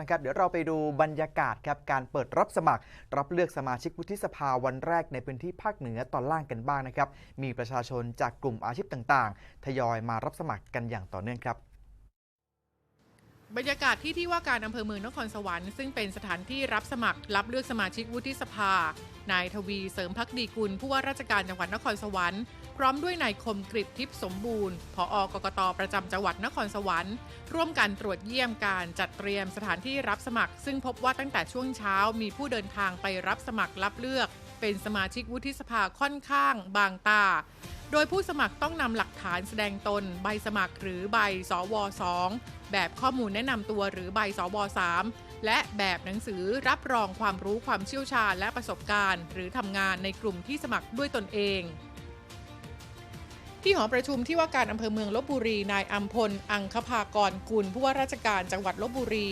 นะครับ เดี๋ยวเราไปดูบรรยากาศครับการเปิดรับสมัคร รับเลือกสมาชิกวุฒิสภาวันแรกในพื้นที่ภาคเหนือตอนล่างกันบ้างนะครับ มีประชาชนจากกลุ่มอาชีพต่างๆ ทยอยมารับสมัครกันอย่างต่อเนื่องครับ บรรยากาศที่ที่ว่าการอำเภอเมืองนครสวรรค์ซึ่งเป็นสถานที่รับสมัครรับเลือกสมาชิกวุฒิสภา นายทวีเสริมพักดีกุลผู้ว่าราชการจังหวัดนครสวรรค์พร้อมด้วยนายคมกริบทิพย์สมบูรณ์ผอกกตประจำจังหวัดนครสวรรค์ ร่วมกันตรวจเยี่ยมการจัดเตรียมสถานที่รับสมัคร ซึ่งพบว่าตั้งแต่ช่วงเช้ามีผู้เดินทางไปรับสมัครรับเลือก เป็นสมาชิกวุฒิสภาค่อนข้างบางตา โดยผู้สมัครต้องนำหลักฐานแสดงตน ใบสมัครหรือใบสว2แบบข้อมูลแนะนำตัวหรือใบสว3และแบบหนังสือรับรองความรู้ความเชี่ยวชาญและประสบการณ์ หรือทำงานในกลุ่มที่สมัครด้วยตนเอง ที่หอประชุมที่ว่าการอำเภอเมืองลบบุรี นายอัมพล อังคภากรกุลผู้ว่าราชการจังหวัดลบบุรี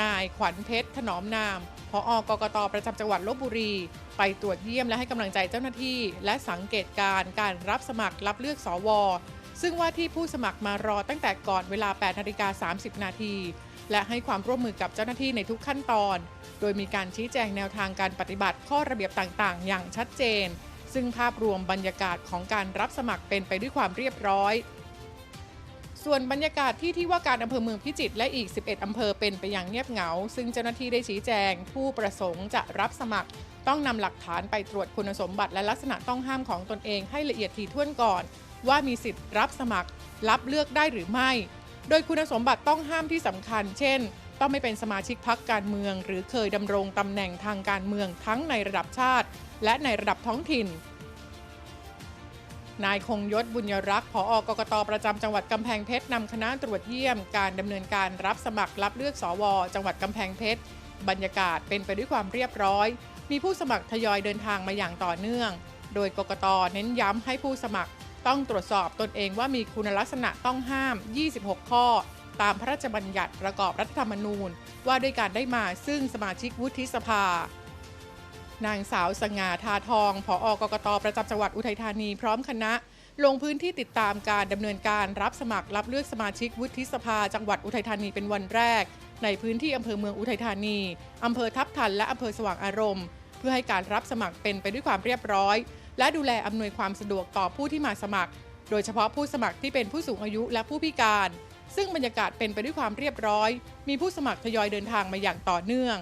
นายขวัญเพชรถนอมนามผอกกตประจำจังหวัดลบบุรี ไปตรวจเยี่ยมและให้กำลังใจเจ้าหน้าที่ และสังเกตการ์การรับสมัครรับเลือกสว ซึ่งว่าที่ผู้สมัครมารอตั้งแต่ก่อนเวลา8นาฬิกา30 นาทีและให้ความร่วมมือกับเจ้าหน้าที่ในทุกขั้นตอน โดยมีการชี้แจงแนวทางการปฏิบัติข้อระเบียบต่างๆ อย่างชัดเจน ซึ่งภาพรวมบรรยากาศของการรับสมัครเป็นไปด้วยความเรียบร้อย ส่วนบรรยากาศที่ที่ว่าการอำเภอเมืองพิจิตรและอีก 11 อำเภอเป็นไปอย่างเงียบเหงา ซึ่งเจ้าหน้าที่ได้ชี้แจง ผู้ประสงค์จะรับสมัคร ต้องนำหลักฐานไปตรวจคุณสมบัติและลักษณะต้องห้ามของตนเองให้ละเอียดถี่ถ้วนก่อน ว่ามีสิทธิ์รับสมัคร รับเลือกได้หรือไม่ โดยคุณสมบัติต้องห้ามที่สำคัญ เช่น ต้องไม่เป็นสมาชิกพักการเมือง หรือเคยดำรงตำแหน่งทางการเมืองทั้งในระดับชาติ และในระดับท้องถิ่น นายคงยศบุญยรักษ์ผอกกตประจำจังหวัดกำแพงเพชรนำคณะตรวจเยี่ยม การดำเนินการรับสมัครรับเลือกสว จังหวัดกำแพงเพชรบรรยากาศเป็นไปด้วยความเรียบร้อย มีผู้สมัครทยอยเดินทางมาอย่างต่อเนื่อง โดยกกตเน้นย้ำให้ผู้สมัครต้องตรวจสอบตนเองว่ามีคุณลักษณะต้องห้าม 26 ข้อ ตามพระราชบัญญัติประกอบรัฐธรรมนูญ ว่าด้วยการได้มาซึ่งสมาชิกวุฒิสภา นางสาวสง่าทาทองผอกกตประจำจังหวัดอุทัยธานีพร้อมคณะ ลงพื้นที่ติดตามการดำเนินการรับสมัครรับเลือกสมาชิกวุฒิสภา จังหวัดอุทัยธานีเป็นวันแรก ในพื้นที่อำเภอเมืองอุทัยธานีอำเภอทับทันและอำเภอสว่างอารมณ์ เพื่อให้การรับสมัครเป็นไปด้วยความเรียบร้อย และดูแลอำนวยความสะดวกต่อผู้ที่มาสมัคร โดยเฉพาะผู้สมัครที่เป็นผู้สูงอายุและผู้พิการ ซึ่งบรรยากาศเป็นไปด้วยความเรียบร้อย มีผู้สมัครทยอยเดินทางมาอย่างต่อเนื่อง